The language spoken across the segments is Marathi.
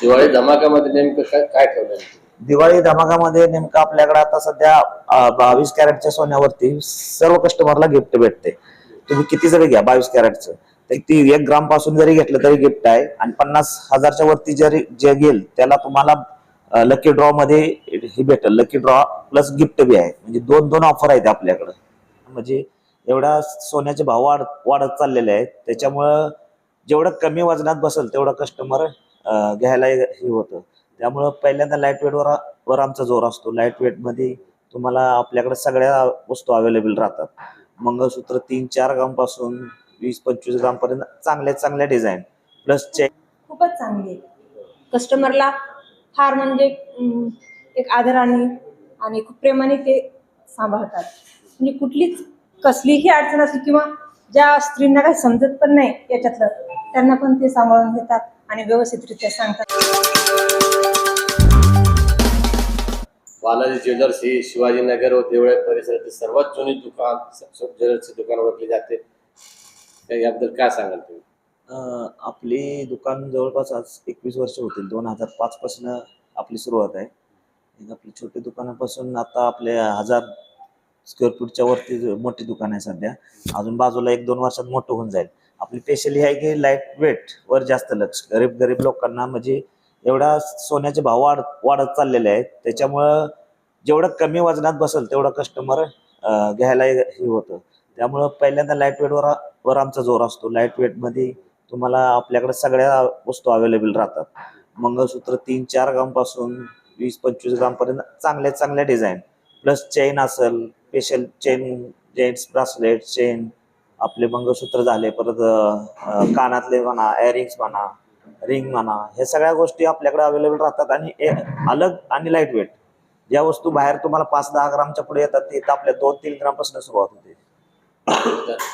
दिवाळी धमाकामध्ये नेमकं काय काय ठेवलं दिवाळी धमाकामध्ये नेमकं आपल्याकडे आता सध्या बावीस कॅरेटच्या सोन्यावरती सर्व कस्टमरला गिफ्ट भेटते. तुम्ही किती जरी घ्या बावीस कॅरेटचं ती एक ग्रामपासून जरी घेतलं तरी गिफ्ट आहे. आणि पन्नास हजारच्या वरती जरी जे घेईल त्याला तुम्हाला लकी ड्रॉ मध्ये हे भेटेल. लकी ड्रॉ प्लस गिफ्ट बी आहे. म्हणजे दोन दोन ऑफर आहेत आपल्याकडं. म्हणजे एवढा सोन्याचे भाव वाढ वाढत चाललेले आहेत. त्याच्यामुळं जेवढं कमी वजनात बसेल तेवढं कस्टमर घ्यायला हे होतं. त्यामुळं पहिल्यांदा लाइट वेटवर वर आमचा जोर असतो. लाइट वेटमध्ये तुम्हाला आपल्याकडे सगळ्या वस्तू अवेलेबल राहतात. मंगळसूत्र तीन चार ग्रामपासून वीस पंचवीस ग्रामपर्यंत चांगल्या चांगल्या डिझाईन प्लस चेक खूपच चांगली. आहे कस्टमरला फार म्हणजे एक आदराने आणि खूप प्रेमाने ते सांभाळतात. म्हणजे कुठलीच कसलीही अडचण असली किंवा ज्या स्त्रींना काही समजत पण नाही याच्यातलं त्यांना पण ते सांभाळून घेतात. आणि व्यवस्थितरित्या सांगतात. बालाजी ज्वेलर्स ही शिवाजीनगर व देवळे परिसरातील सर्वात जुनी दुकान ज्वेलर्सचे दुकान ओळखले जाते. याबद्दल काय सांगाल तुम्ही? आपली दुकान जवळपास आज एकवीस वर्ष होतील. दोन हजार पाच पासून आपली सुरुवात आहे. एक आपली छोटी दुकानापासून आता आपले हजार स्क्वेअर फूटच्या वरती मोठी दुकान आहे सध्या. अजून बाजूला एक दोन वर्षात मोठं होऊन जाईल. आपली स्पेशली आहे की लाइट वेट वर जास्त लक्ष. गरीब गरीब लोकांना म्हणजे एवढा सोन्याचे भाव वाढ वाढत चाललेले आहेत. त्याच्यामुळं जेवढं कमी वजनात बसेल तेवढं कस्टमर घ्यायला हे होतं. त्यामुळं पहिल्यांदा लाइट वेटवर वर आमचा जोर असतो. लाइट वेटमध्ये तुम्हाला आपल्याकडे सगळ्या वस्तू अवेलेबल राहतात. मंगळसूत्र तीन चार ग्रामपासून वीस पंचवीस ग्रामपर्यंत चांगल्या चांगल्या डिझाईन प्लस चेन असेल special chain gents bracelet chain आपले मंगळसूत्र झाले परत कानातले म्हणा एअरिंग्स म्हणा रिंग म्हणा हे सगळ्या गोष्टी आपल्याकडे अवेलेबल राहतात आणि अलग आणि लाइट वेट ज्या वस्तू बाहेर तुम्हाला पाच दहा ग्रामच्या पुढे येतात ते आपल्या दोन तीन ग्रामपासून सुरुवात होते.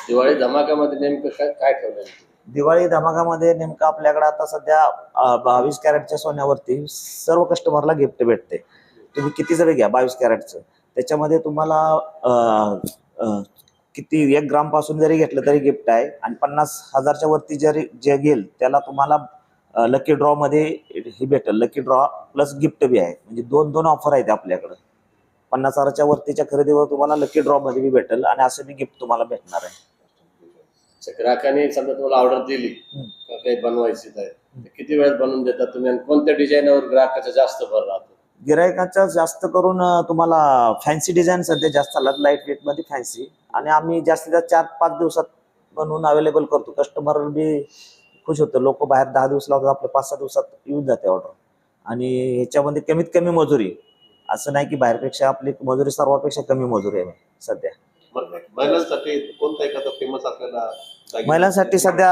दिवाळी धमाकामध्ये नेमकं काय काय ठेवलं दिवाळी धमाकामध्ये नेमकं आपल्याकडे आता सध्या बावीस कॅरेटच्या सोन्यावरती सर्व कस्टमरला गिफ्ट भेटते. तुम्ही किती जरी घ्या बावीस कॅरेटचं त्याच्यामध्ये तुम्हाला किती एक ग्रामपासून जरी घेतलं तरी गिफ्ट आहे. आणि पन्नास हजारच्या वरती जरी जे घेईल त्याला तुम्हाला लकी ड्रॉ मध्ये हे भेटेल. लकी ड्रॉ प्लस गिफ्ट बी आहे. म्हणजे दोन दोन ऑफर आहेत आपल्याकडं. पन्नास हजाराच्या वरतीच्या खरेदीवर तुम्हाला लकी ड्रॉ मध्ये बी भेटेल आणि असं बी गिफ्ट तुम्हाला भेटणार आहे. ग्राहकाने समजा तुम्हाला ऑर्डर दिली काही बनवायची किती वेळात बनवून देतात तुम्ही? आणि कोणत्या डिझाईनवर ग्राहकाचा जास्त भर राहतो? गिरायकाचा जास्त करून तुम्हाला फॅन्सी डिझाईन सध्या जास्त चालत लाइट वेटमध्ये फॅन्सी आणि आम्ही जास्तीत जास्त चार पाच दिवसात बनवून अवेलेबल करतो. कस्टमर बी खुश होतं. लोक बाहेर दहा दिवस लावतात आपल्या पाच सहा दिवसात येऊन जाते ऑर्डर आणि ह्याच्यामध्ये कमीत कमी मजुरी. असं नाही की बाहेरपेक्षा आपली मजुरी सर्वापेक्षा कमी मजुरी आहे सध्या. महिलांसाठी कोणता एखादा फेमस असलेला दागिना? महिलांसाठी सध्या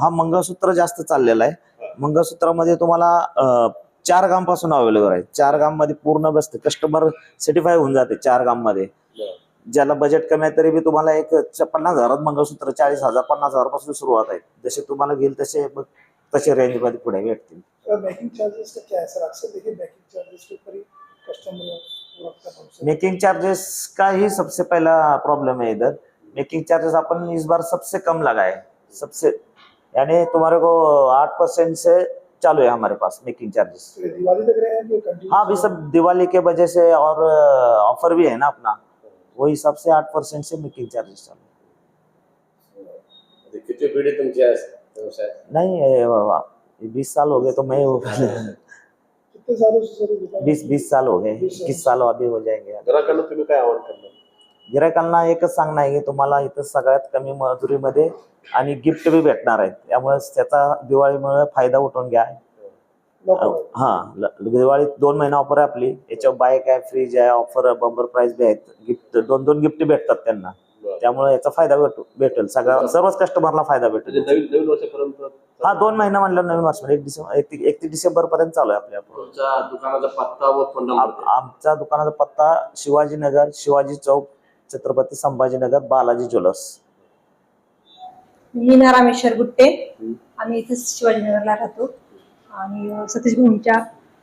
हा मंगळसूत्र जास्त चाललेला आहे. मंगळसूत्रामध्ये तुम्हाला चार गामपासून अवेलेबल आहे. चार गाममध्ये पूर्ण बसते. कस्टमर सर्टिफाय होऊन जाते चार गाममध्ये. ज्याला बजेट कमी आहे तरी बी तुम्हाला एक पन्नास हजारात मंगळसूत्र चाळीस हजार पन्नास हजारपासून सुरुवात आहे. जसे तुम्हाला घेईल तसे मग तसे रेंजमध्ये पुढे भेटतील. मेकिंग चार्जेस का क्या? सर अक्सर देखिए मेकिंग चार्जेस के ऊपर कस्टमर रखता हमसे मेकिंग चार्जेस का ही सबसे पहला प्रॉब्लम है इधर मेकिंग चार्जेस अपन इस बार सबसे कम लगाए सबसे यानी तुम्हारे को आठ परसेंट से चालू है हमारे पास मेकिंग चार्जेस तो दिवाली तक रहे हैं अभी सब दिवाली के वजह से और ऑफ़र भी है ना अपना। वो हिसाब से आठ परसेंट से मेकिंग चार्जेस चालू। किती पिढी तुमची आहे व्यवसाय नहीं ये बीस साल हो गए तो मैं कितने सालों से बीस बीस साल हो गए इक्कीस साल अभी हो जाएँगे। ग्राहकांना तुम्ही काय आवाहन करणार गिरायकांना एकच सांगणं आहे की तुम्हाला इथं सगळ्यात कमी मजुरीमध्ये आणि गिफ्ट बी भेटणार आहेत. त्यामुळे त्याचा दिवाळीमुळे फायदा उठवून घ्या. हा दिवाळीत दोन महिना ऑफर आहे आपली. याच्यावर बाईक आहे फ्रीज आहे ऑफर बंपर प्राइस बी आहेत. गिफ्ट दोन दोन गिफ्ट भेटतात त्यांना. त्यामुळे याचा फायदा भेटू भेटेल. सगळ्या सर्वच कस्टमरला फायदा म्हणजे भेटेल नवीन वर्षापर्यंत हा दोन महिना म्हणलं नवीन वर्षामध्ये एक डिसेंबर एकतीस डिसेंबर पर्यंत चालू आहे आपल्या दुकानाचा पत्ता व फोन नंबर आम- आमच्या दुकानाचा पत्ता शिवाजीनगर शिवाजी चौक छत्रपती संभाजीनगर बालाजी ज्वेलर्स. मी ना रामेश्वर गुट्टे. आम्ही इथेच शिवाजीनगरला राहतो. आणि सतीश भाऊंच्या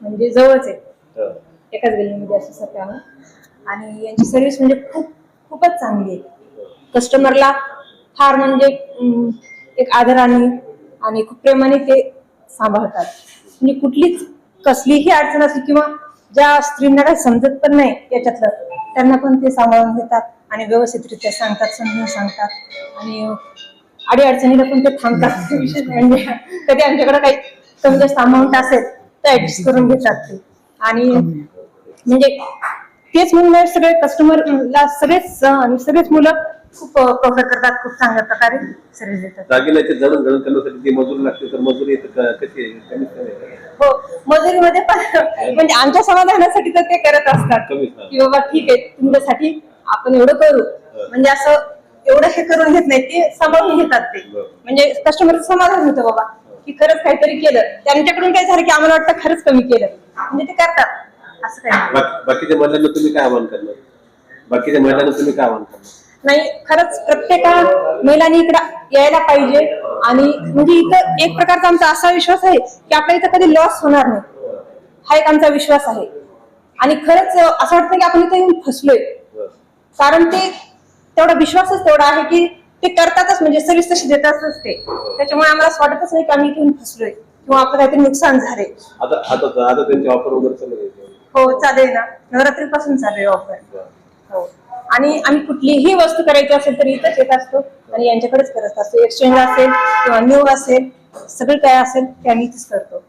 म्हणजे जवळच आहे. एकाच गल्लीमध्ये असं आम्ही. आणि यांची सर्व्हिस म्हणजे खूप खूपच चांगली आहे. कस्टमरला फार म्हणजे एक आदराने आणि खूप प्रेमाने ते सांभाळतात. म्हणजे कुठलीच कसलीही अडचण असली किंवा ज्या स्त्रींना काही समजत पण नाही याच्यातलं त्यांना पण ते सांभाळून घेतात आणि व्यवस्थितरित्या सांगतात समजून सांगतात. आणि अडी अडचणीला पण ते थांबतात. म्हणजे कधी आमच्याकडे काही कमी जास्त अमाऊंट असेल तर ऍडजस्ट करून घेतात ते. आणि म्हणजे तेच म्हणून सगळे कस्टमरला सगळेच आणि सगळेच मुलं खूप प्रोफर करतात खूप चांगल्या प्रकारे सर्व्हिस देतात. दागिन्याचे जडण घडण करण्यासाठी मजुरी लागते तर मजुरी इथं क- कशी आहे? कमीत कमी आहे का? हो मजुरीमध्ये पण म्हणजे आमच्या समाधानासाठी तर ते करत असतात. कमीच. की बाबा ठीक आहे तुमच्यासाठी आपण एवढं करू. म्हणजे असं एवढं हे करून घेत नाही ते सांभाळून घेतात ते. बरं. म्हणजे कस्टमरचं समाधान होतं बाबा की खरंच काहीतरी केलं. त्यांच्याकडून काय झालं की आम्हाला वाटतं खरंच कमी केलं. म्हणजे ते करतात. असं काही नाही. बाकी- बाकीच्या महिलांना तुम्ही काय आवाहन करणार? बाकीच्या महिलांना तुम्ही काय आवाहन करणार? नाही खरंच प्रत्येका महिलांनी इकडं यायला पाहिजे. आणि म्हणजे इथं एक प्रकारचा आमचा असा विश्वास आहे की आपल्या इथं कधी लॉस होणार नाही. हा एक आमचा विश्वास आहे. आणि खरंच असं वाटतं की आपण इथं येऊन फसलोय. कारण ते तेवढा विश्वासच तेवढा आहे की ते करतातच म्हणजे सर्विस तशी देतातच ते त्याच्यामुळे आम्हाला असं वाटतच नाही की आम्ही इथे येऊन फसलोय किंवा आपलं काहीतरी नुकसान झाले आता आता आता त्यांची ऑफर वगैरे चालू हो चालेल ना. नवरात्रीपासून चालू आहे ऑफर हो. आणि आम्ही कुठलीही वस्तू करायची असेल तर इथंच येत असतो. आणि यांच्याकडेच करत असतो. एक्सचेंज असेल किंवा न्यू असेल सगळं काय असेल ते आम्ही इथेच करतो.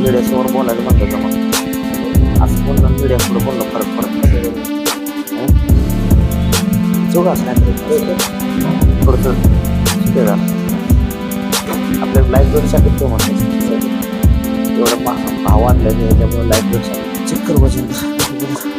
मीडियासमोर बोलायला म्हणलं तर मग असं बोलणं मीडिया पुढे बोलणं फरक फरक चुक असणार थोडंसं शिकले जा आपल्या लाईब्ररीसाठी तो म्हणतो एवढं भाव आणलं याच्यामुळे लाईब्ररीसाठी चक्कर वजन